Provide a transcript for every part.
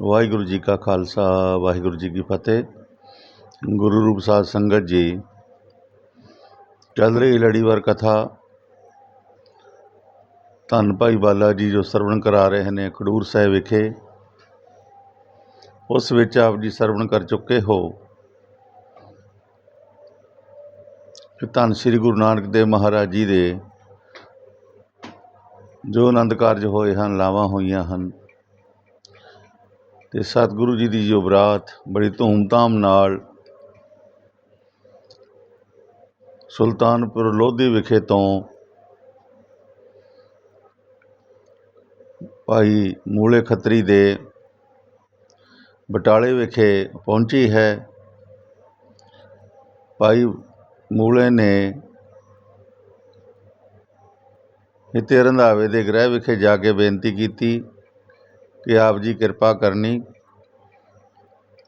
ਵਾਹਿਗੁਰੂ ਜੀ ਕਾ ਖਾਲਸਾ, ਵਾਹਿਗੁਰੂ ਜੀ ਕੀ ਫਤਿਹ। ਗੁਰੂ ਰੂਪ ਸਾਧ ਸੰਗਤ ਜੀ, ਚੱਲ ਰਹੀ ਲੜੀਵਾਰ ਕਥਾ। ਧੰਨ ਭਾਈ ਬਾਲਾ ਜੀ ਜੋ ਸਰਵਣ ਕਰਾ ਰਹੇ ਨੇ ਖਡੂਰ ਸਾਹਿਬ ਵਿਖੇ, ਉਸ ਵਿੱਚ ਆਪ ਜੀ ਸਰਵਣ ਕਰ ਚੁੱਕੇ ਹੋ। ਧੰਨ ਸ੍ਰੀ ਗੁਰੂ ਨਾਨਕ ਦੇਵ ਮਹਾਰਾਜ ਜੀ ਦੇ ਜੋ ਆਨੰਦ ਕਾਰਜ ਹੋਏ ਹਨ, ਲਾਵਾਂ ਹੋਈਆਂ ਹਨ। ਅਤੇ ਸਤਿਗੁਰੂ ਜੀ ਦੀ ਜੋ ਬਰਾਤ, ਬੜੀ ਧੂਮਧਾਮ ਨਾਲ ਸੁਲਤਾਨਪੁਰ ਲੋਧੀ ਵਿਖੇ ਤੋਂ ਭਾਈ ਮੂਲੇ ਖੱਤਰੀ ਦੇ ਬਟਾਲੇ ਵਿਖੇ ਪਹੁੰਚੀ ਹੈ। ਭਾਈ ਮੂਲੇ ਨੇ ਇੱਥੇ ਰੰਧਾਵੇ ਦੇ ਗ੍ਰਹਿ ਵਿਖੇ ਜਾ ਕੇ ਬੇਨਤੀ ਕੀਤੀ। ਕਿ ਆਪ ਜੀ ਕਿਰਪਾ ਕਰਨੀ,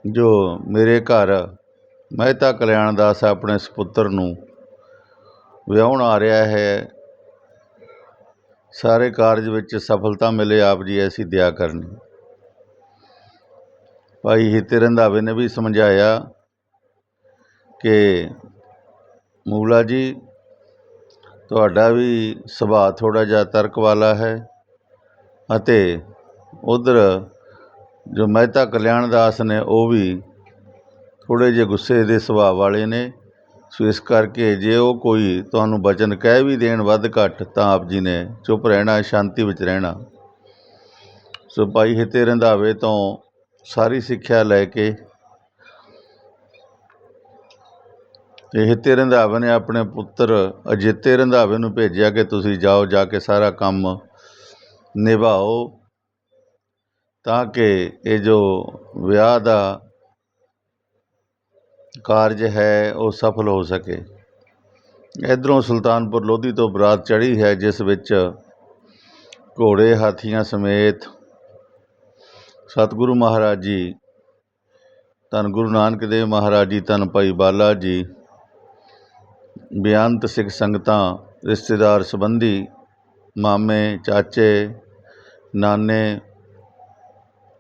ਜੋ ਮੇਰੇ ਘਰ ਮਹਿਤਾ ਕਲਿਆਣ ਦਾਸ ਆਪਣੇ ਸੁਪੁੱਤਰ ਨੂੰ ਵਿਆਹੁਣ ਆ ਰਿਹਾ ਹੈ, ਸਾਰੇ ਕਾਰਜ ਵਿੱਚ ਸਫਲਤਾ ਮਿਲੇ ਆਪ ਜੀ, ਐਸੀ ਦਿਆ ਕਰਨੀ। ਭਾਈ ਹਿੱਤੇ ਰੰਧਾਵੇ ਨੇ ਵੀ ਸਮਝਾਇਆ ਕਿ ਮੂਲਾ ਜੀ, ਤੁਹਾਡਾ ਵੀ ਸੁਭਾਅ ਥੋੜਾ ਜਿਹਾ ਤਰਕ ਵਾਲਾ ਹੈ ਅਤੇ ਉਧਰ ਜੋ ਮਹਿਤਾ ਕਲਿਆਣ ਦਾਸ ਨੇ, ਉਹ ਵੀ ਥੋੜ੍ਹੇ ਜਿਹੇ ਗੁੱਸੇ ਦੇ ਸੁਭਾਅ ਵਾਲੇ ਨੇ। ਸੋ ਇਸ ਕਰਕੇ ਜੇ ਉਹ ਕੋਈ ਤੁਹਾਨੂੰ ਬਚਨ ਕਹਿ ਵੀ ਦੇਣ ਵੱਧ ਘੱਟ, ਤਾਂ ਆਪ ਜੀ ਨੇ ਚੁੱਪ ਰਹਿਣਾ, ਸ਼ਾਂਤੀ ਵਿੱਚ ਰਹਿਣਾ। ਸੋ ਭਾਈ ਹਿੱਤੇ ਰੰਧਾਵੇ ਤੋਂ ਸਾਰੀ ਸਿੱਖਿਆ ਲੈ ਕੇ ਤੇ ਹਿੱਤੇ ਰੰਧਾਵੇ ਨੇ ਆਪਣੇ ਪੁੱਤਰ ਅਜਿੱਤੇ ਰੰਧਾਵੇ ਨੂੰ ਭੇਜਿਆ ਕਿ ਤੁਸੀਂ ਜਾਓ, ਜਾ ਕੇ ਸਾਰਾ ਕੰਮ ਨਿਭਾਓ। ਤਾਂ ਕਿ ਇਹ ਜੋ ਵਿਆਹ ਦਾ ਕਾਰਜ ਹੈ, ਉਹ ਸਫਲ ਹੋ ਸਕੇ। ਇਧਰੋਂ ਸੁਲਤਾਨਪੁਰ ਲੋਧੀ ਤੋਂ ਬਰਾਤ ਚੜ੍ਹੀ ਹੈ, ਜਿਸ ਵਿੱਚ ਘੋੜੇ, ਹਾਥੀਆਂ ਸਮੇਤ ਸਤਿਗੁਰੂ ਮਹਾਰਾਜ ਜੀ, ਧੰਨ ਗੁਰੂ ਨਾਨਕ ਦੇਵ ਮਹਾਰਾਜ ਜੀ, ਧੰਨ ਭਾਈ ਬਾਲਾ ਜੀ, ਬੇਅੰਤ ਸਿੱਖ ਸੰਗਤਾਂ, ਰਿਸ਼ਤੇਦਾਰ ਸੰਬੰਧੀ, ਮਾਮੇ, ਚਾਚੇ, ਨਾਨੇ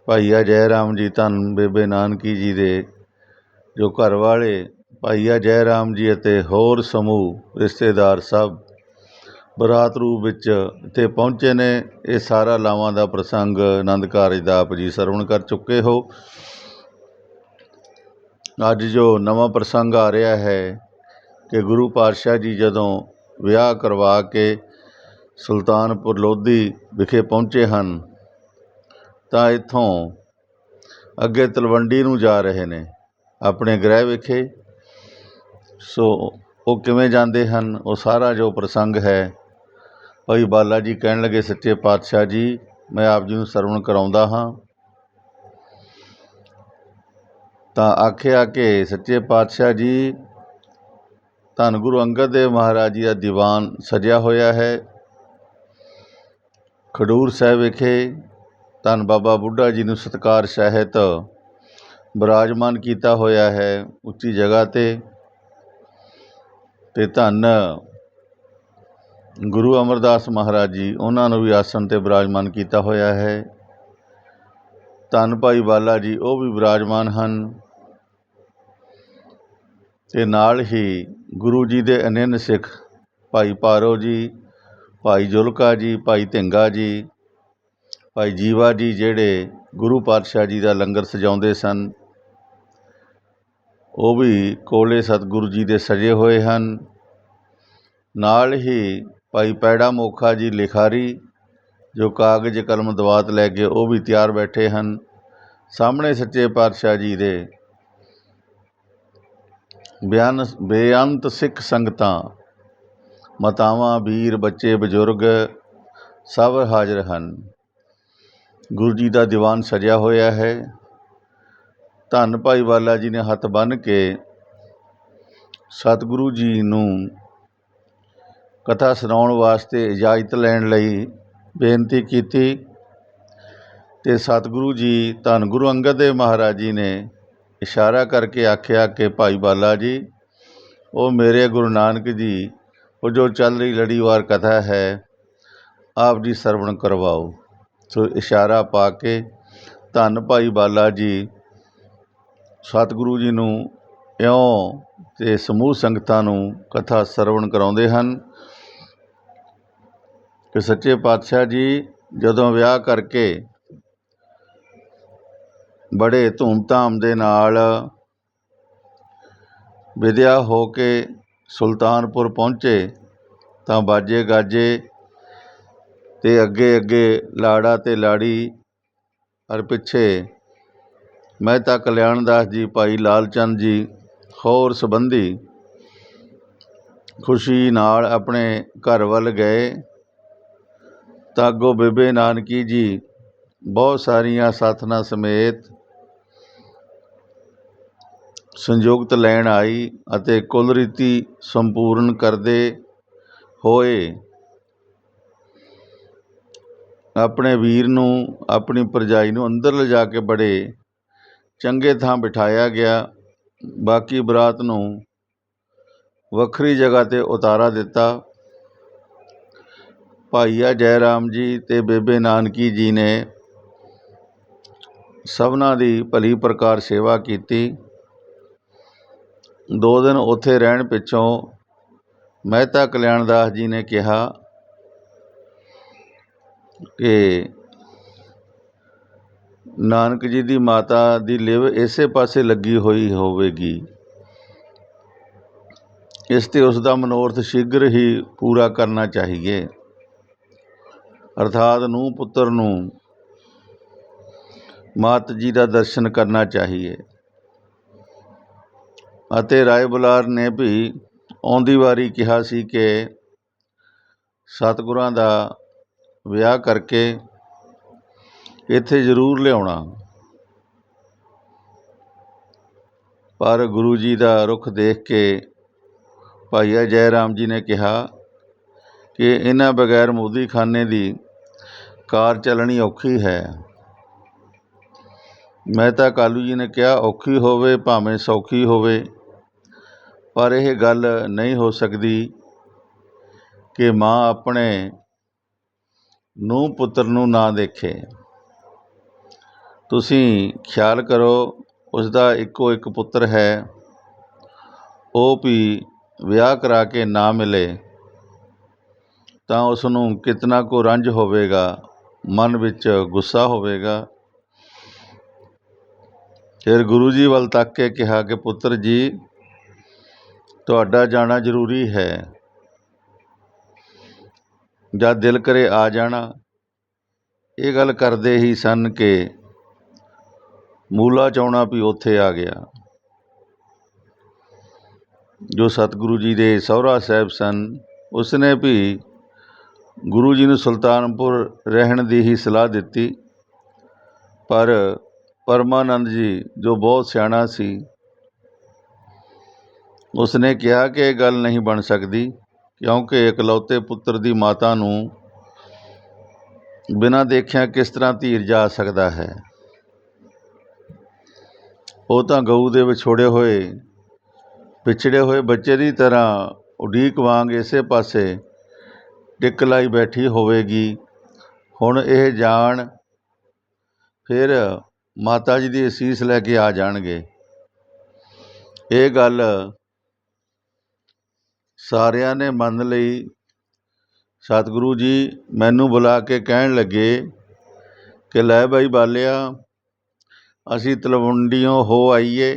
ਭਾਈਆ ਜੈ ਰਾਮ ਜੀ, ਧੰਨ ਬੇਬੇ ਨਾਨਕੀ ਜੀ ਦੇ, ਜੋ ਘਰ ਵਾਲੇ ਭਾਈਆ ਜੈ ਰਾਮ ਜੀ ਅਤੇ ਹੋਰ ਸਮੂਹ, ਰਿਸ਼ਤੇਦਾਰ ਸਭ ਬਰਾਤ ਰੂਪ ਵਿੱਚ ਇੱਥੇ ਪਹੁੰਚੇ ਨੇ। ਇਹ ਸਾਰਾ ਲਾਵਾਂ ਦਾ ਪ੍ਰਸੰਗ ਆਨੰਦ ਕਾਰਜ ਦਾ ਆਪ ਜੀ ਸਰਵਣ ਕਰ ਚੁੱਕੇ ਹੋ। ਅੱਜ ਜੋ ਨਵਾਂ ਪ੍ਰਸੰਗ ਆ ਰਿਹਾ ਹੈ ਕਿ ਗੁਰੂ ਪਾਤਸ਼ਾਹ ਜੀ ਜਦੋਂ ਵਿਆਹ ਕਰਵਾ ਕੇ ਸੁਲਤਾਨਪੁਰ ਲੋਧੀ ਵਿਖੇ ਪਹੁੰਚੇ ਹਨ ਤਾਂ ਇੱਥੋਂ ਅੱਗੇ ਤਲਵੰਡੀ ਨੂੰ ਜਾ ਰਹੇ ਨੇ, ਆਪਣੇ ਗ੍ਰਹਿ ਵਿਖੇ। ਸੋ ਉਹ ਕਿਵੇਂ ਜਾਂਦੇ ਹਨ, ਉਹ ਸਾਰਾ ਜੋ ਪ੍ਰਸੰਗ ਹੈ, ਭਾਈ ਬਾਲਾ ਜੀ ਕਹਿਣ ਲੱਗੇ, ਸੱਚੇ ਪਾਤਸ਼ਾਹ ਜੀ, ਮੈਂ ਆਪ ਜੀ ਨੂੰ ਸਰਵਣ ਕਰਾਉਂਦਾ ਹਾਂ। ਤਾਂ ਆਖਿਆ ਕਿ ਸੱਚੇ ਪਾਤਸ਼ਾਹ ਜੀ, ਧੰਨ ਗੁਰੂ ਅੰਗਦ ਦੇਵ ਮਹਾਰਾਜ ਜੀ ਦਾ ਦੀਵਾਨ ਸਜਿਆ ਹੋਇਆ ਹੈ। ਖਡੂਰ ਸਾਹਿਬ ਵਿਖੇ ਧੰਨ ਬਾਬਾ ਬੁੱਢਾ ਜੀ ਨੂੰ ਸਤਿਕਾਰ ਸਹਿਤ ਬਿਰਾਜਮਾਨ ਕੀਤਾ ਹੋਇਆ ਹੈ ਉੱਚੀ ਜਗ੍ਹਾ ਤੇ। ਅਤੇ ਧੰਨ ਗੁਰੂ ਅਮਰਦਾਸ ਮਹਾਰਾਜ ਜੀ, ਉਹਨਾਂ ਨੂੰ ਵੀ ਆਸਣ ਤੇ ਬਿਰਾਜਮਾਨ ਕੀਤਾ ਹੋਇਆ ਹੈ। ਧੰਨ ਭਾਈ ਬਾਲਾ ਜੀ, ਉਹ ਵੀ ਬਿਰਾਜਮਾਨ ਹਨ। ਅਤੇ ਨਾਲ ਹੀ ਗੁਰੂ ਜੀ ਦੇ ਅਨੰਨ ਸਿੱਖ ਭਾਈ ਪਾਰੋ ਜੀ, ਭਾਈ ਜੁਲਕਾ ਜੀ, ਭਾਈ ਧਿੰਗਾ ਜੀ ਭਾਈ ਜੀਵਾ ਜੀ ਜਿਹੜੇ ਗੁਰੂ ਪਾਤਸ਼ਾਹ ਜੀ ਦਾ ਲੰਗਰ ਸਜਾਉਂਦੇ ਸਨ, ਉਹ ਵੀ ਕੋਲੇ ਸਤਿਗੁਰੂ ਜੀ ਦੇ ਸਜੇ ਹੋਏ ਹਨ। ਨਾਲ ਹੀ ਭਾਈ ਪੈੜਾ ਮੋਖਾ ਜੀ ਲਿਖਾਰੀ, ਜੋ ਕਾਗਜ਼ ਕਲਮ ਦਵਾਤ ਲੈ ਕੇ ਉਹ ਵੀ ਤਿਆਰ ਬੈਠੇ ਹਨ। ਸਾਹਮਣੇ ਸੱਚੇ ਪਾਤਸ਼ਾਹ ਜੀ ਦੇ ਬਿਆਨ, ਬੇਅੰਤ ਸਿੱਖ ਸੰਗਤਾਂ, ਮਾਤਾਵਾਂ, ਵੀਰ, ਬੱਚੇ, ਬਜ਼ੁਰਗ ਸਭ ਹਾਜ਼ਰ ਹਨ। ਗੁਰੂ ਜੀ ਦਾ ਦੀਵਾਨ ਸਜਿਆ ਹੋਇਆ ਹੈ। ਧੰਨ ਭਾਈ ਬਾਲਾ ਜੀ ਨੇ ਹੱਥ ਬੰਨ੍ਹ ਕੇ ਸਤਿਗੁਰੂ ਜੀ ਨੂੰ ਕਥਾ ਸੁਣਾਉਣ ਵਾਸਤੇ ਇਜਾਜ਼ਤ ਲੈਣ ਲਈ ਬੇਨਤੀ ਕੀਤੀ ਤੇ ਸਤਿਗੁਰੂ ਜੀ, ਧੰਨ ਗੁਰੂ ਅੰਗਦ ਦੇਵ ਮਹਾਰਾਜ ਜੀ ਨੇ ਇਸ਼ਾਰਾ ਕਰਕੇ ਆਖਿਆ ਕਿ ਭਾਈ ਬਾਲਾ ਜੀ, ਉਹ ਮੇਰੇ ਗੁਰੂ ਨਾਨਕ ਜੀ, ਉਹ ਜੋ ਚੱਲ ਰਹੀ ਲੜੀਵਾਰ ਕਥਾ ਹੈ, ਆਪ ਜੀ ਸਰਵਣ ਕਰਵਾਓ। ਸੋ ਇਸ਼ਾਰਾ ਪਾ ਕੇ ਧੰਨ ਭਾਈ ਬਾਲਾ ਜੀ, ਸਤਿਗੁਰੂ ਜੀ ਨੂੰ ਇਉਂ ਤੇ ਸਮੂਹ ਸੰਗਤਾਂ ਨੂੰ ਕਥਾ ਸਰਵਣ ਕਰਾਉਂਦੇ ਹਨ ਕਿ ਸੱਚੇ ਪਾਤਸ਼ਾਹ ਜੀ, ਜਦੋਂ ਵਿਆਹ ਕਰਕੇ ਬੜੇ ਧੂਮਧਾਮ ਦੇ ਨਾਲ ਵਿਦਿਆ ਹੋ ਕੇ ਸੁਲਤਾਨਪੁਰ ਪਹੁੰਚੇ ਤਾਂ ਬਾਜੇ ਗਾਜੇ ਅਤੇ ਅੱਗੇ ਅੱਗੇ ਲਾੜਾ ਅਤੇ ਲਾੜੀ ਔਰ ਪਿੱਛੇ ਮਹਿਤਾ ਕਲਿਆਣ ਦਾਸ ਜੀ, ਭਾਈ ਲਾਲ ਚੰਦ ਜੀ, ਹੋਰ ਸੰਬੰਧੀ ਖੁਸ਼ੀ ਨਾਲ ਆਪਣੇ ਘਰ ਵੱਲ ਗਏ। ਤਾਂ ਅੱਗੋਂ ਬੇਬੇ ਨਾਨਕੀ ਜੀ, ਬਹੁਤ ਸਾਰੀਆਂ ਸਾਥਨਾ ਸਮੇਤ ਸੰਯੁਕਤ ਲੈਣ ਆਈ ਅਤੇ ਕੁਲ ਰੀਤੀ ਸੰਪੂਰਨ ਕਰਦੇ ਹੋਏ ਆਪਣੇ ਵੀਰ ਨੂੰ, ਆਪਣੀ ਭਰਜਾਈ ਨੂੰ ਅੰਦਰ ਲਿਜਾ ਕੇ ਬੜੇ ਚੰਗੇ ਥਾਂ ਬਿਠਾਇਆ ਗਿਆ। ਬਾਕੀ ਬਰਾਤ ਨੂੰ ਵੱਖਰੀ ਜਗ੍ਹਾ 'ਤੇ ਉਤਾਰਾ ਦਿੱਤਾ। ਭਾਈਆ ਜੈ ਰਾਮ ਜੀ ਅਤੇ ਬੇਬੇ ਨਾਨਕੀ ਜੀ ਨੇ ਸਭਨਾਂ ਦੀ ਭਲੀ ਪ੍ਰਕਾਰ ਸੇਵਾ ਕੀਤੀ। ਦੋ ਦਿਨ ਉੱਥੇ ਰਹਿਣ ਪਿੱਛੋਂ ਮਹਿਤਾ ਕਲਿਆਣ ਦਾਸ ਜੀ ਨੇ ਕਿਹਾ ਕਿ ਨਾਨਕ ਜੀ ਦੀ ਮਾਤਾ ਦੀ ਲਿਵ ਇਸੇ ਪਾਸੇ ਲੱਗੀ ਹੋਈ ਹੋਵੇਗੀ। ਇਸ ਤੇ ਉਸ ਦਾ ਮਨੋਰਥ ਸ਼ੀਘਰ ਹੀ ਪੂਰਾ ਕਰਨਾ ਚਾਹੀਏ। ਅਰਥਾਤ ਨੂੰ ਪੁੱਤਰ ਨੂੰ ਮਾਤ ਜੀ ਦਾ ਦਰਸ਼ਨ ਕਰਨਾ ਚਾਹੀਏ। ਅਤੇ ਰਾਏ ਬੁਲਾਰ ਨੇ ਵੀ ਆਉਂਦੀ ਵਾਰੀ ਕਿਹਾ ਸੀ ਕਿ ਸਤਿਗੁਰਾਂ ਦਾ ਵਿਆਹ ਕਰਕੇ ਇੱਥੇ ਜ਼ਰੂਰ ਲਿਆਉਣਾ। ਪਰ ਗੁਰੂ ਜੀ ਦਾ ਰੁਖ ਦੇਖ ਕੇ ਭਾਈਆ ਜੈ ਰਾਮ ਜੀ ਨੇ ਕਿਹਾ ਕਿ ਇਹਨਾਂ ਬਗੈਰ ਮੋਦੀਖਾਨੇ ਦੀ ਕਾਰ ਚੱਲਣੀ ਔਖੀ ਹੈ। ਮਹਿਤਾ ਕਾਲੂ ਜੀ ਨੇ ਕਿਹਾ, ਔਖੀ ਹੋਵੇ ਭਾਵੇਂ ਸੌਖੀ ਹੋਵੇ, ਪਰ ਇਹ ਗੱਲ ਨਹੀਂ ਹੋ ਸਕਦੀ ਕਿ ਮਾਂ ਆਪਣੇ ਨੂੰ ਪੁੱਤਰ ਨੂੰ ਨਾ ਦੇਖੇ। ਤੁਸੀਂ ਖਿਆਲ ਕਰੋ ਉਸ ਦਾ ਇੱਕੋ ਇੱਕ ਪੁੱਤਰ ਹੈ। ਉਹ ਵੀ ਵਿਆਹ ਕਰਾ ਕੇ ਨਾ ਮਿਲੇ, ਤਾਂ ਉਸ ਨੂੰ ਕਿਤਨਾ ਕੁ ਰੰਜ ਹੋਵੇਗਾ, ਮਨ ਵਿੱਚ ਗੁੱਸਾ ਹੋਵੇਗਾ। ਫਿਰ ਗੁਰੂ ਜੀ ਵੱਲ ਤੱਕ ਕੇ ਕਿਹਾ ਕਿ ਪੁੱਤਰ ਜੀ, ਤੁਹਾਡਾ ਜਾਣਾ ਜ਼ਰੂਰੀ ਹੈ। ਜਦ ਦਿਲ ਕਰੇ ਆ ਜਾਣਾ। ਇਹ ਗੱਲ ਕਰਦੇ ਹੀ ਸਨ ਕਿ ਮੂਲਾ ਚਾਉਣਾ ਵੀ ਉੱਥੇ ਆ ਗਿਆ। ਜੋ ਸਤਿਗੁਰੂ ਜੀ ਦੇ ਸਹੁਰਾ ਸਾਹਿਬ ਸਨ, ਉਸਨੇ ਵੀ ਗੁਰੂ ਜੀ ਨੂੰ ਸੁਲਤਾਨਪੁਰ ਰਹਿਣ ਦੀ ਹੀ ਸਲਾਹ ਦਿੱਤੀ। ਪਰ ਪਰਮਾਨੰਦ ਜੀ, ਜੋ ਬਹੁਤ ਸਿਆਣਾ ਸੀ, ਉਸਨੇ ਕਿਹਾ ਕਿ ਇਹ ਗੱਲ ਨਹੀਂ ਬਣ ਸਕਦੀ। ਕਿਉਂਕਿ ਇਕਲੌਤੇ ਪੁੱਤਰ ਦੀ ਮਾਤਾ ਨੂੰ ਬਿਨਾਂ ਦੇਖਿਆ ਕਿਸ ਤਰ੍ਹਾਂ ਧੀਰ ਜਾ ਸਕਦਾ ਹੈ? ਉਹ ਤਾਂ ਗਊ ਦੇ ਵਿਛੋੜੇ ਹੋਏ ਵਿਛੜੇ ਹੋਏ ਬੱਚੇ ਦੀ ਤਰ੍ਹਾਂ ਉਡੀਕ ਵਾਂਗ ਇਸੇ ਪਾਸੇ ਟਿਕ ਲਾਈ ਬੈਠੀ ਹੋਵੇਗੀ। ਹੁਣ ਇਹ ਜਾਣ ਫਿਰ ਮਾਤਾ ਜੀ ਦੀ ਅਸੀਸ ਲੈ ਕੇ ਆ ਜਾਣਗੇ। ਇਹ ਗੱਲ ਸਾਰਿਆਂ ਨੇ ਮੰਨ ਲਈ। ਸਤਿਗੁਰੂ ਜੀ ਮੈਨੂੰ ਬੁਲਾ ਕੇ ਕਹਿਣ ਲੱਗੇ ਕਿ ਲੈ ਬਾਈ ਬਾਲਿਆ, ਅਸੀਂ ਤਲਵੰਡੀਓਂ ਹੋ ਆਈਏ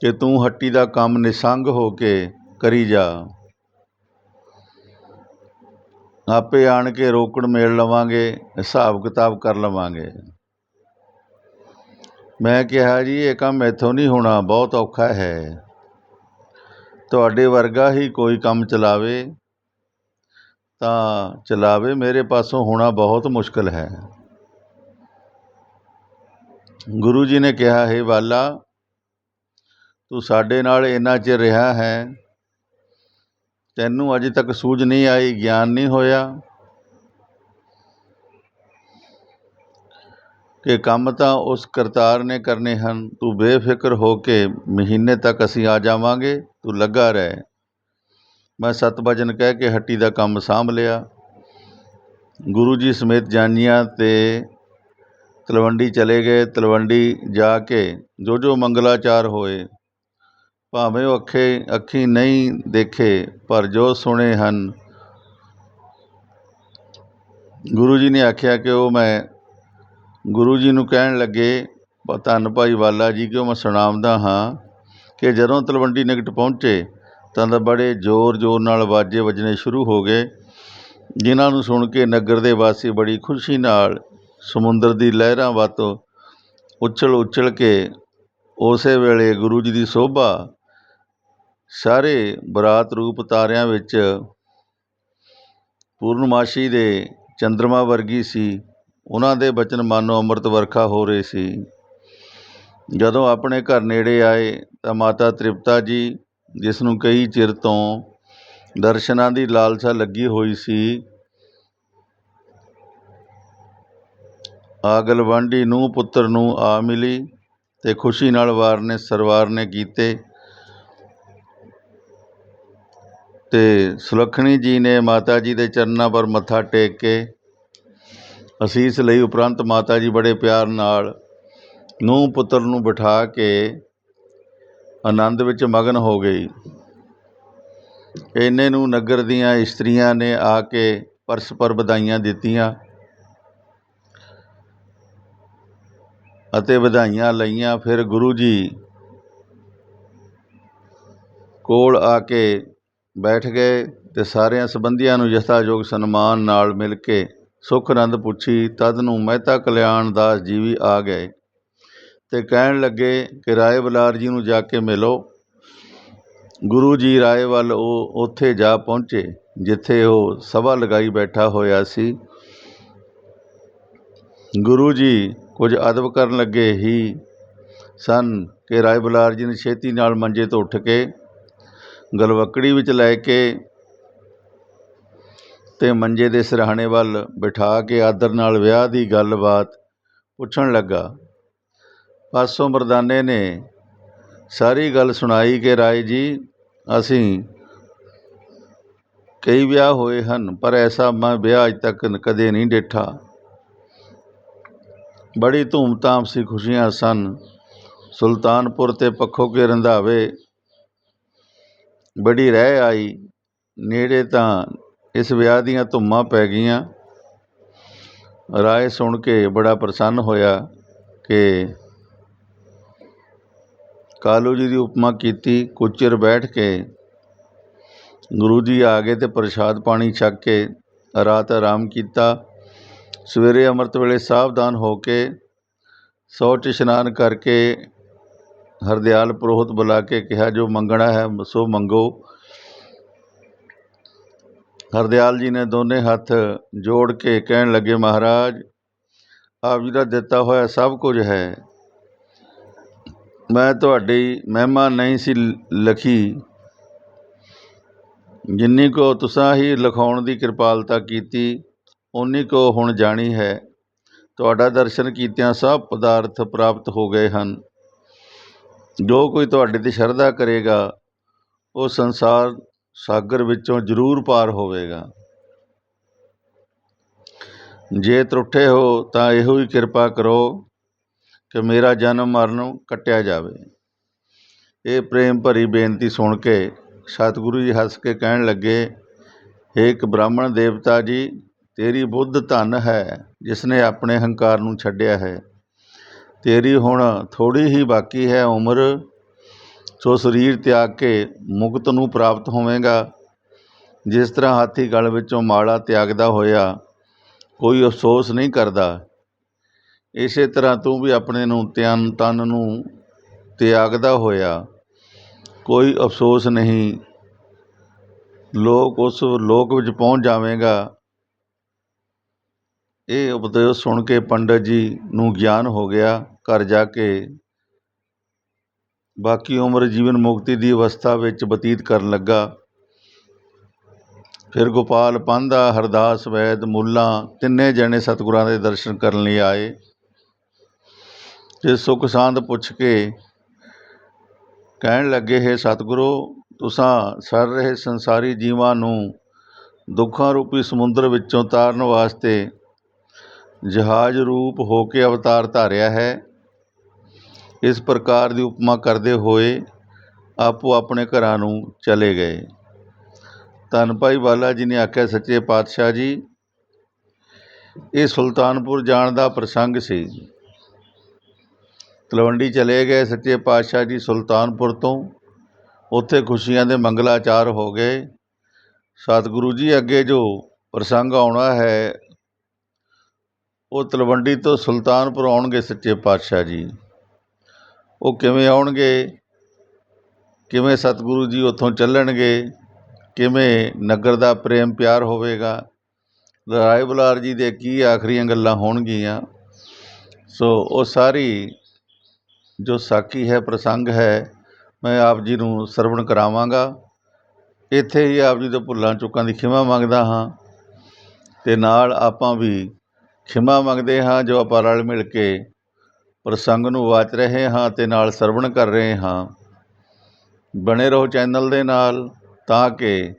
ਕਿ ਤੂੰ ਹੱਟੀ ਦਾ ਕੰਮ ਨਿਸੰਗ ਹੋ ਕੇ ਕਰੀ ਜਾ। ਆਪੇ ਆਣ ਕੇ ਰੋਕੜ ਮੇਲ ਲਵਾਂਗੇ, ਹਿਸਾਬ ਕਿਤਾਬ ਕਰ ਲਵਾਂਗੇ। ਮੈਂ ਕਿਹਾ ਜੀ, ਇਹ ਕੰਮ ਇੱਥੋਂ ਨਹੀਂ ਹੋਣਾ, ਬਹੁਤ ਔਖਾ ਹੈ। ਤੁਹਾਡੇ ਵਰਗਾ ਹੀ ਕੋਈ ਕੰਮ ਚਲਾਵੇ ਤਾਂ ਚਲਾਵੇ, ਮੇਰੇ ਪਾਸੋਂ ਹੋਣਾ ਬਹੁਤ ਮੁਸ਼ਕਲ ਹੈ। ਗੁਰੂ ਜੀ ਨੇ ਕਿਹਾ, ਹੈ ਵਾਲਾ ਤੂੰ ਸਾਡੇ ਨਾਲ ਇੰਨਾ ਚਿਰ ਰਿਹਾ ਹੈ, ਤੈਨੂੰ ਅਜੇ ਤੱਕ ਸੂਝ ਨਹੀਂ ਆਈ, ਗਿਆਨ ਨਹੀਂ ਹੋਇਆ ਕਿ ਕੰਮ ਤਾਂ ਉਸ ਕਰਤਾਰ ਨੇ ਕਰਨੇ ਹਨ। ਤੂੰ ਬੇਫਿਕਰ ਹੋ ਕੇ ਮਹੀਨੇ ਤੱਕ ਅਸੀਂ ਆ ਜਾਵਾਂਗੇ। ਤੂੰ ਲੱਗਾ ਰਹਿ। ਮੈਂ ਸਤਭਜਨ ਕਹਿ ਕੇ ਹੱਟੀ ਦਾ ਕੰਮ ਸਾਂਭ ਲਿਆ। ਗੁਰੂ ਜੀ ਸਮੇਤ ਜਾਨੀਆਂ ਤੇ ਤਲਵੰਡੀ ਚਲੇ ਗਏ। ਤਲਵੰਡੀ ਜਾ ਕੇ ਜੋ ਜੋ ਮੰਗਲਾਚਾਰ ਹੋਏ, ਭਾਵੇਂ ਉਹ ਅੱਖੇ ਅੱਖੀ ਨਹੀਂ ਦੇਖੇ, ਪਰ ਜੋ ਸੁਣੇ ਹਨ। ਗੁਰੂ ਜੀ ਨੇ ਆਖਿਆ ਕਿ ਉਹ ਮੈਂ ਗੁਰੂ ਜੀ ਨੂੰ ਕਹਿਣ ਲੱਗੇ, ਧੰਨ ਭਾਈ ਵਾਲਾ ਜੀ, ਕਿਉਂ ਮੈਂ ਸੁਣਾਉਂਦਾ ਹਾਂ? ਕਿ ਜਦੋਂ ਤਲਵੰਡੀ ਨਿਕਟ ਪਹੁੰਚੇ ਤਾਂ ਤਾਂ ਬੜੇ ਜ਼ੋਰ ਜ਼ੋਰ ਨਾਲ ਵਾਜੇ ਵੱਜਣੇ ਸ਼ੁਰੂ ਹੋ ਗਏ, ਜਿਨ੍ਹਾਂ ਨੂੰ ਸੁਣ ਕੇ ਨਗਰ ਦੇ ਵਾਸੀ ਬੜੀ ਖੁਸ਼ੀ ਨਾਲ ਸਮੁੰਦਰ ਦੀ ਲਹਿਰਾਂ ਵਾਤੋਂ ਉਛਲ ਉਛਲ ਕੇ ਉਸੇ ਵੇਲੇ ਗੁਰੂ ਜੀ ਦੀ ਸੋਭਾ ਸਾਰੇ ਬਰਾਤ ਰੂਪ ਤਾਰਿਆਂ ਵਿੱਚ ਪੂਰਨਮਾਸ਼ੀ ਦੇ ਚੰਦਰਮਾ ਵਰਗੀ ਸੀ, ਉਹਨਾਂ ਦੇ ਬਚਨ ਮਾਨੋ ਅੰਮ੍ਰਿਤ ਵਰਖਾ ਹੋ ਰਹੀ ਸੀ। ਜਦੋਂ ਆਪਣੇ ਘਰ ਨੇੜੇ ਆਏ ਤਾਂ ਮਾਤਾ ਤ੍ਰਿਪਤਾ ਜੀ ਜਿਸ ਨੂੰ ਕਈ ਚਿਰ ਤੋਂ ਦਰਸ਼ਨਾਂ ਦੀ ਲਾਲਸਾ ਲੱਗੀ ਹੋਈ ਸੀ, ਆਗਲ ਆਗਲਵਾਂਢੀ ਨੂੰ ਪੁੱਤਰ ਨੂੰ ਆ ਮਿਲੀ ਤੇ ਖੁਸ਼ੀ ਨਾਲ ਵਾਰ ਨੇ ਸਰਵਾਰ ਨੇ ਕੀਤੇ ਤੇ ਸੁਲੱਖਣੀ ਜੀ ਨੇ ਮਾਤਾ ਜੀ ਦੇ ਚਰਨਾਂ ਪਰ ਮੱਥਾ ਟੇਕ ਕੇ ਅਸੀਸ ਲਈ ਉਪਰੰਤ ਮਾਤਾ ਜੀ ਬੜੇ ਪਿਆਰ ਨਾਲ ਨੂੰਹ ਪੁੱਤਰ ਨੂੰ ਬਿਠਾ ਕੇ ਆਨੰਦ ਵਿੱਚ ਮਗਨ ਹੋ ਗਈ। ਇੰਨੇ ਨੂੰ ਨਗਰ ਦੀਆਂ ਇਸਤਰੀਆਂ ਨੇ ਆ ਕੇ ਪਰਸਪਰ ਵਧਾਈਆਂ ਦਿੱਤੀਆਂ ਅਤੇ ਵਧਾਈਆਂ ਲਈਆਂ। ਫਿਰ ਗੁਰੂ ਜੀ ਕੋਲ ਆ ਕੇ ਬੈਠ ਗਏ ਤੇ ਸਾਰਿਆਂ ਸੰਬੰਧੀਆਂ ਨੂੰ ਯਥਾਯੋਗ ਸਨਮਾਨ ਨਾਲ ਮਿਲ ਕੇ ਸੁਖ ਆਨੰਦ ਪੁੱਛੀ, ਤਦ ਨੂੰ ਮਹਿਤਾ ਕਲਿਆਣ ਦਾਸ ਜੀ ਵੀ ਆ ਗਏ? ਅਤੇ ਕਹਿਣ ਲੱਗੇ ਕਿ ਰਾਏ ਬਲਾਰ ਜੀ ਨੂੰ ਜਾ ਕੇ ਮਿਲੋ। ਗੁਰੂ ਜੀ ਰਾਏ ਵੱਲ ਉਹ ਉੱਥੇ ਜਾ ਪਹੁੰਚੇ, ਜਿੱਥੇ ਉਹ ਸਭਾ ਲਗਾਈ ਬੈਠਾ ਹੋਇਆ ਸੀ। ਗੁਰੂ ਜੀ ਕੁਝ ਅਦਬ ਕਰਨ ਲੱਗੇ ਹੀ ਸਨ ਕਿ ਰਾਏ ਬਲਾਰ ਜੀ ਨੇ ਛੇਤੀ ਨਾਲ ਮੰਜੇ ਤੋਂ ਉੱਠ ਕੇ ਗਲਵੱਕੜੀ ਵਿੱਚ ਲੈ ਕੇ ਤੇ ਮੰਜੇ ਦੇ ਸਿਰਹਾਣੇ ਵੱਲ ਬਿਠਾ ਕੇ ਆਦਰ ਨਾਲ ਵਿਆਹ ਦੀ ਗੱਲਬਾਤ ਪੁੱਛਣ ਲੱਗਾ। ਪਾਸੋਂ ਮਰਦਾਨੇ ਨੇ ਸਾਰੀ ਗੱਲ ਸੁਣਾਈ ਕਿ ਰਾਏ ਜੀ, ਅਸੀਂ ਕਈ ਵਿਆਹ ਹੋਏ ਹਨ, ਪਰ ਐਸਾ ਮੈਂ ਵਿਆਹ ਅਜ ਤੱਕ ਕਦੇ ਨਹੀਂ ਡੇਠਾ ਬੜੀ ਧੂਮਧਾਮ ਸੀ, ਖੁਸ਼ੀਆਂ ਸਨ। ਸੁਲਤਾਨਪੁਰ ਤੇ ਪੱਖੋ ਕੇ ਰੰਧਾਵੇ, ਬੜੀ ਰਹਿ ਆਈ। ਨੇੜੇ ਤਾਂ ਇਸ ਵਿਆਹ ਦੀਆਂ ਧੁੰਮਾਂ ਪੈ ਗਈਆਂ। ਰਾਏ ਸੁਣ ਕੇ ਬੜਾ ਪ੍ਰਸੰਨ ਹੋਇਆ ਕਿ ਕਾਲੂ ਜੀ ਦੀ ਉਪਮਾ ਕੀਤੀ ਕੁਝ ਚਿਰ ਬੈਠ ਕੇ। ਗੁਰੂ ਜੀ ਆ ਗਏ ਤੇ ਪ੍ਰਸ਼ਾਦ ਪਾਣੀ ਛਕ ਕੇ, ਰਾਤ ਆਰਾਮ ਕੀਤਾ। ਸਵੇਰੇ ਅੰਮ੍ਰਿਤ ਵੇਲੇ ਸਾਵਧਾਨ ਹੋ ਕੇ ਸੌਚ ਇਸ਼ਨਾਨ ਕਰਕੇ ਹਰਦਿਆਲ ਪੁਰੋਹਿਤ ਬੁਲਾ ਕੇ ਕਿਹਾ, ਜੋ ਮੰਗਣਾ ਹੈ ਸੋ ਮੰਗੋ। ਹਰਦਿਆਲ ਜੀ ਨੇ ਦੋਨੇ ਹੱਥ ਜੋੜ ਕੇ ਕਹਿਣ ਲੱਗੇ, ਮਹਾਰਾਜ, ਆਪ ਜੀ ਦਾ ਦਿੱਤਾ ਹੋਇਆ ਸਭ ਕੁਝ ਹੈ। ਮੈਂ ਤੁਹਾਡੀ ਮਹਿਮਾ ਨਹੀਂ ਸੀ ਲਖੀ। ਜਿੰਨੀ ਕੋ ਤੁਸਾਂ ਹੀ ਲਿਖਾਉਣ ਦੀ ਕਿਰਪਾਲਤਾ ਕੀਤੀ ਉਨੀ ਕੋ ਹੁਣ ਜਾਣੀ ਹੈ। ਤੁਹਾਡਾ ਦਰਸ਼ਨ ਕੀਤਿਆਂ ਸਭ ਪਦਾਰਥ ਪ੍ਰਾਪਤ ਹੋ ਗਏ ਹਨ। ਜੋ ਕੋਈ ਤੁਹਾਡੇ ਤੇ ਸ਼ਰਧਾ ਕਰੇਗਾ, ਉਹ ਸੰਸਾਰ ਸਾਗਰ ਵਿੱਚੋਂ ਜ਼ਰੂਰ ਪਾਰ ਹੋਵੇਗਾ। ਜੇ ਤਰੁੱਠੇ ਹੋ ਤਾਂ ਇਹੋ ਹੀ ਕਿਰਪਾ ਕਰੋ ਕਿ ਮੇਰਾ ਜਨਮ ਮਰਨ ਕੱਟਿਆ ਜਾਵੇ। ਇਹ ਪ੍ਰੇਮ ਭਰੀ ਬੇਨਤੀ ਸੁਣ ਕੇ ਸਤਿਗੁਰੂ ਜੀ ਹੱਸ ਕੇ ਕਹਿਣ ਲੱਗੇ, ਹੇ ਇੱਕ ਬ੍ਰਾਹਮਣ ਦੇਵਤਾ ਜੀ, ਤੇਰੀ ਬੁੱਧ ਧਨ ਹੈ ਜਿਸ ਨੇ ਆਪਣੇ ਹੰਕਾਰ ਨੂੰ ਛੱਡਿਆ ਹੈ। ਤੇਰੀ ਹੁਣ ਥੋੜੀ ਹੀ ਬਾਕੀ ਹੈ ਉਮਰ, ਸੋ ਸਰੀਰ ਤਿਆਗ ਕੇ ਮੁਕਤ ਨੂੰ ਪ੍ਰਾਪਤ ਹੋਵੇਗਾ। ਜਿਸ ਤਰ੍ਹਾਂ ਹਾਥੀ ਗਲ ਵਿੱਚੋਂ ਮਾਲਾ ਤਿਆਗਦਾ ਹੋਇਆ, ਕੋਈ ਅਫਸੋਸ ਨਹੀਂ ਕਰਦਾ। ਇਸੇ ਤਰ੍ਹਾਂ ਤੂੰ ਵੀ ਆਪਣੇ ਨੂੰ ਤਿਆਨ ਤਨ ਨੂੰ ਤਿਆਗਦਾ ਹੋਇਆ। ਕੋਈ ਅਫਸੋਸ ਨਹੀਂ। ਲੋਕ ਉਸ ਲੋਕ ਵਿੱਚ ਪਹੁੰਚ ਜਾਵੇਗਾ। ਇਹ ਉਪਦੇਸ਼ ਸੁਣ ਕੇ ਪੰਡਤ ਜੀ ਨੂੰ ਗਿਆਨ ਹੋ ਗਿਆ। ਘਰ ਜਾ ਕੇ ਬਾਕੀ ਉਮਰ ਜੀਵਨ ਮੁਕਤੀ ਦੀ ਅਵਸਥਾ ਵਿੱਚ ਬਤੀਤ ਕਰਨ ਲੱਗਾ। ਫਿਰ ਗੋਪਾਲ ਪਾਂਧਾ, ਹਰਦਾਸ ਵੈਦ, ਮੁੱਲਾ ਤਿੰਨੇ ਜਣੇ ਸਤਿਗੁਰਾਂ ਦੇ ਦਰਸ਼ਨ ਕਰਨ ਲਈ ਆਏ। ਤੇ ਸੁੱਖ ਸਾਂਦ ਪੁੱਛ ਕੇ ਕਹਿਣ ਲੱਗੇ, ਹੈ ਸਤਿਗੁਰੂ, ਤੁਸਾਂ ਸਰ ਰਹੇ ਸੰਸਾਰੀ ਜੀਵਾਂ ਨੂੰ ਦੁੱਖਾਂ ਰੂਪੀ ਸਮੁੰਦਰ ਵਿੱਚੋਂ ਤਾਰਨ ਵਾਸਤੇ ਜਹਾਜ਼ ਰੂਪ ਹੋ ਕੇ ਅਵਤਾਰ ਧਾਰਿਆ ਹੈ। ਇਸ ਪ੍ਰਕਾਰ ਦੀ ਉਪਮਾ ਕਰਦੇ ਹੋਏ ਆਪੋ ਆਪਣੇ ਘਰਾਂ ਨੂੰ ਚਲੇ ਗਏ। ਧੰਨ ਭਾਈ ਬਾਲਾ ਜੀ ਨੇ ਆਖਿਆ, ਸੱਚੇ ਪਾਤਸ਼ਾਹ ਜੀ, ਇਹ ਸੁਲਤਾਨਪੁਰ ਜਾਣ ਦਾ ਪ੍ਰਸੰਗ ਸੀ। ਤਲਵੰਡੀ ਚਲੇ ਗਏ, ਸੱਚੇ ਪਾਤਸ਼ਾਹ ਜੀ ਸੁਲਤਾਨਪੁਰ ਤੋਂ। ਉੱਥੇ ਖੁਸ਼ੀਆਂ ਦੇ ਮੰਗਲਾਚਾਰ ਹੋ ਗਏ। ਸਤਿਗੁਰੂ ਜੀ ਅੱਗੇ ਜੋ ਪ੍ਰਸੰਗ ਆਉਣਾ ਹੈ, ਉਹ ਤਲਵੰਡੀ ਤੋਂ ਸੁਲਤਾਨਪੁਰ ਆਉਣਗੇ ਸੱਚੇ ਪਾਤਸ਼ਾਹ ਜੀ। ਉਹ ਕਿਵੇਂ ਆਉਣਗੇ? ਕਿਵੇਂ ਸਤਿਗੁਰੂ ਜੀ ਉੱਥੋਂ ਚੱਲਣਗੇ? ਕਿਵੇਂ ਨਗਰ ਦਾ ਪ੍ਰੇਮ ਪਿਆਰ ਹੋਵੇਗਾ? ਰਾਏ ਬੁਲਾਰ ਜੀ ਦੇ ਕੀ ਆਖਰੀਆਂ ਗੱਲਾਂ ਹੋਣਗੀਆਂ? ਸੋ ਉਹ ਸਾਰੀ ਜੋ ਸਾਖੀ ਹੈ, ਪ੍ਰਸੰਗ ਹੈ, ਮੈਂ ਆਪ ਜੀ ਨੂੰ ਸਰਵਣ ਕਰਾਵਾਂਗਾ। ਇੱਥੇ ਹੀ ਆਪ ਜੀ ਤੋਂ ਭੁੱਲਾਂ ਚੁੱਕਾਂ ਦੀ ਖਿਮਾ ਮੰਗਦਾ ਹਾਂ ਅਤੇ ਨਾਲ ਆਪਾਂ ਵੀ ਖਿਮਾ ਮੰਗਦੇ ਹਾਂ, ਜੋ ਆਪਾਂ ਰਲ ਮਿਲ ਕੇ ਪ੍ਰਸੰਗ ਨੂੰ ਵਾਚ ਰਹੇ ਹਾਂ ਅਤੇ ਨਾਲ ਸਰਵਣ ਕਰ ਰਹੇ ਹਾਂ। ਬਣੇ ਰਹੋ ਚੈਨਲ ਦੇ ਨਾਲ ਤਾਂ ਕਿ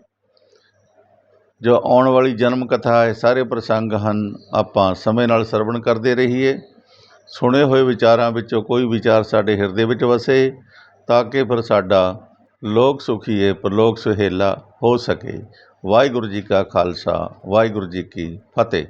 ਜੋ ਆਉਣ ਵਾਲੀ ਜਨਮ ਕਥਾ ਹੈ, ਸਾਰੇ ਪ੍ਰਸੰਗ ਹਨ, ਆਪਾਂ ਸਮੇਂ ਨਾਲ ਸਰਵਣ ਕਰਦੇ ਰਹੀਏ। ਸੁਣੇ ਹੋਏ ਵਿਚਾਰਾਂ ਵਿੱਚੋਂ ਕੋਈ ਵਿਚਾਰ ਸਾਡੇ ਹਿਰਦੇ ਵਿੱਚ ਵਸੇ, ਤਾਂ ਕਿ ਫਿਰ ਸਾਡਾ ਲੋਕ ਸੁਖੀਏ ਪਰਲੋਕ ਸੁਹੇਲਾ ਹੋ ਸਕੇ। ਵਾਹਿਗੁਰੂ ਜੀ ਕਾ ਖਾਲਸਾ, ਵਾਹਿਗੁਰੂ ਜੀ ਕੀ ਫਤਿਹ।